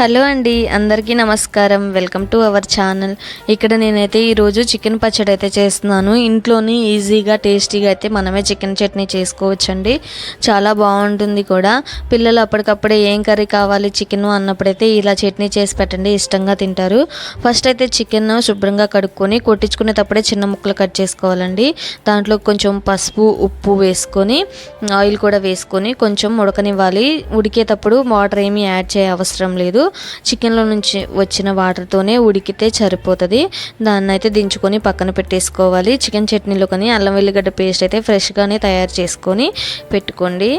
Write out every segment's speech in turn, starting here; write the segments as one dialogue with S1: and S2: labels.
S1: Hello అండి అందరికీ నమస్కారం. Welcome to our channel. ఇక్కడ నేనైతే ఈరోజు చికెన్ పచ్చడి అయితే చేస్తున్నాను. ఇంట్లోని ఈజీగా టేస్టీగా అయితే మనమే చికెన్ చట్నీ చేసుకోవచ్చండి. చాలా బాగుంటుంది కూడా. పిల్లలు అప్పటికప్పుడే ఏం కర్రీ కావాలి చికెన్ అన్నప్పుడైతే ఇలా చట్నీ చేసి పెట్టండి ఇష్టంగా తింటారు. ఫస్ట్ అయితే చికెన్ శుభ్రంగా కడుక్కొని కొట్టించుకునేటప్పుడే చిన్న ముక్కలు కట్ చేసుకోవాలండి. దాంట్లో కొంచెం పసుపు ఉప్పు వేసుకొని ఆయిల్ కూడా వేసుకొని కొంచెం ఉడకనివ్వాలి. ఉడికేటప్పుడు వాటర్ ఏమీ యాడ్ చేయ అవసరం లేదు. చికెన్లో నుంచి వచ్చిన వాటర్తోనే ఉడికితే సరిపోతుంది. దాన్ని అయితే దించుకొని పక్కన పెట్టేసుకోవాలి. చికెన్ చట్నీలో కానీ అల్లం వెల్లిగడ్డ పేస్ట్ అయితే ఫ్రెష్గానే తయారు చేసుకొని పెట్టుకోండి.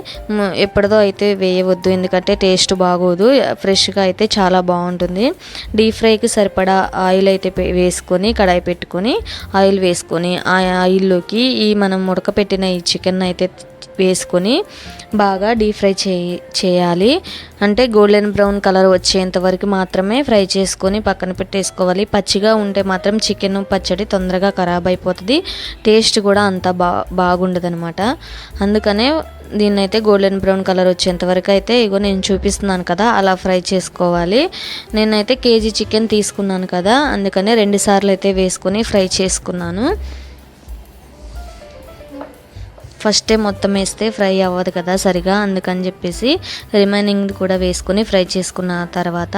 S1: ఎప్పటిదో అయితే వేయవద్దు ఎందుకంటే టేస్ట్ బాగోదు. ఫ్రెష్గా అయితే చాలా బాగుంటుంది. డీప్ ఫ్రైకి సరిపడా ఆయిల్ అయితే వేసుకొని కడాయి పెట్టుకొని ఆయిల్ వేసుకొని ఆ ఆయిల్లోకి ఈ మనం ఉడకపెట్టిన ఈ చికెన్ అయితే వేసుకొని బాగా డీప్ ఫ్రై చేయి చేయాలి. అంటే గోల్డెన్ బ్రౌన్ కలర్ వచ్చేంత వరకు మాత్రమే ఫ్రై చేసుకొని పక్కన పెట్టేసుకోవాలి. పచ్చిగా ఉంటే మాత్రం చికెన్ పచ్చడి తొందరగా ఖరాబ్ అయిపోతుంది. టేస్ట్ కూడా అంత బా బాగుండదు అనమాట అందుకనే దీన్నైతే గోల్డెన్ బ్రౌన్ కలర్ వచ్చేంత వరకు అయితే ఇగో నేను చూపిస్తున్నాను కదా అలా ఫ్రై చేసుకోవాలి. నేనైతే కేజీ చికెన్ తీసుకున్నాను కదా అందుకనే రెండు సార్లు అయితే వేసుకొని ఫ్రై చేసుకున్నాను. ఫస్టే మొత్తం వేస్తే ఫ్రై అవ్వదు కదా సరిగా అందుకని చెప్పేసి రిమైనింగ్ కూడా వేసుకొని ఫ్రై చేసుకున్న తర్వాత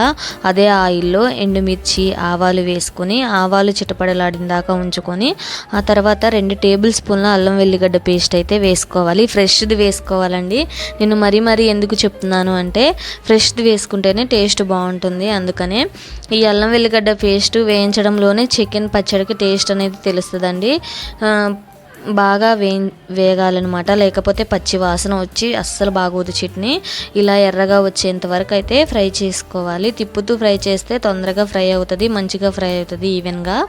S1: అదే ఆయిల్లో ఎండుమిర్చి ఆవాలు వేసుకుని ఆవాలు చిటపడలాడిన దాకా ఉంచుకొని ఆ తర్వాత రెండు టేబుల్ స్పూన్ల అల్లం వెల్లిగడ్డ పేస్ట్ అయితే వేసుకోవాలి. ఫ్రెష్ది వేసుకోవాలండి. నేను మరీ మరీ ఎందుకు చెప్తున్నాను అంటే ఫ్రెష్ది వేసుకుంటేనే టేస్ట్ బాగుంటుంది. అందుకనే ఈ అల్లం వెల్లిగడ్డ పేస్ట్ వేయించడంలోనే చికెన్ పచ్చడికి టేస్ట్ అనేది తెలుస్తుందండి. బాగా వే వేగాలన్నమాట. లేకపోతే పచ్చి వాసన వచ్చి అస్సలు బాగోదు చట్నీ. ఇలా ఎర్రగా వచ్చేంత వరకు అయితే ఫ్రై చేసుకోవాలి. తిప్పుతూ ఫ్రై చేస్తే తొందరగా ఫ్రై అవుతుంది మంచిగా ఫ్రై అవుతుంది ఈవెన్గా.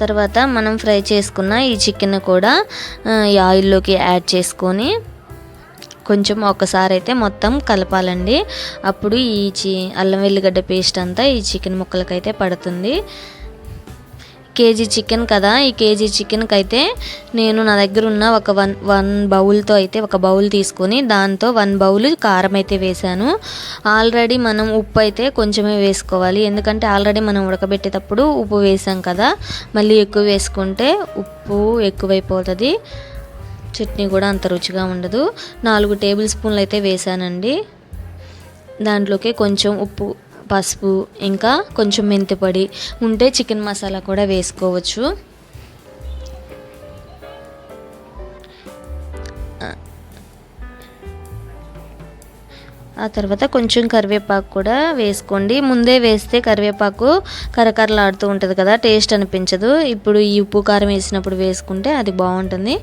S1: తర్వాత మనం ఫ్రై చేసుకున్న ఈ చికెన్ కూడా ఈ ఆయిల్లోకి యాడ్ చేసుకొని కొంచెం ఒకసారి అయితే మొత్తం కలపాలండి. అప్పుడు ఈ చి అల్లం వెల్లిగడ్డ పేస్ట్ అంతా ఈ చికెన్ ముక్కలకైతే పడుతుంది. కేజీ చికెన్ కదా ఈ కేజీ చికెన్కి అయితే నేను నా దగ్గర ఉన్న ఒక వన్ వన్ బౌల్తో అయితే ఒక బౌల్ తీసుకొని దాంతో వన్ బౌల్ కారం అయితే వేసాను ఆల్రెడీ మనం ఉప్పు అయితే కొంచెమే వేసుకోవాలి. ఎందుకంటే ఆల్రెడీ మనం ఉడకబెట్టేటప్పుడు ఉప్పు వేసాం కదా మళ్ళీ ఎక్కువ వేసుకుంటే ఉప్పు ఎక్కువైపోతుంది. చట్నీ కూడా అంత రుచిగా ఉండదు. నాలుగు టేబుల్ స్పూన్లు అయితే వేసానండి. దాంట్లోకి కొంచెం ఉప్పు పసుపు ఇంకా కొంచెం మెంతిపొడి ఉంటే చికెన్ మసాలా కూడా వేసుకోవచ్చు. ఆ తర్వాత కొంచెం కరివేపాకు కూడా వేసుకోండి. ముందే వేస్తే కరివేపాకు కరకరలాడుతూ ఉంటుంది కదా టేస్ట్ అనిపించదు. ఇప్పుడు ఈ ఉప్పు కారం వేసినప్పుడు వేసుకుంటే అది బాగుంటుంది.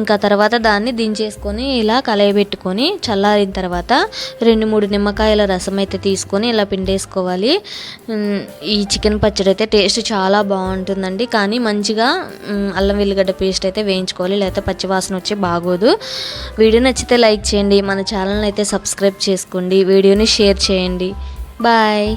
S1: ఇంకా తర్వాత దాన్ని దించేసుకొని ఇలా కలయబెట్టుకొని చల్లారిన తర్వాత రెండు మూడు నిమ్మకాయల రసం అయితే తీసుకొని ఇలా పిండేసుకోవాలి. ఈ చికెన్ పచ్చడి అయితే టేస్ట్ చాలా బాగుంటుందండి. కానీ మంచిగా అల్లం వెల్లిగడ్డ పేస్ట్ అయితే వేయించుకోవాలి. లేకపోతే పచ్చివాసన వచ్చి బాగోదు. వీడియో నచ్చితే లైక్ చేయండి. మన ఛానల్ అయితే సబ్స్క్రైబ్ చేసుకోండి వీడియోని షేర్ చేయండి. బాయ్.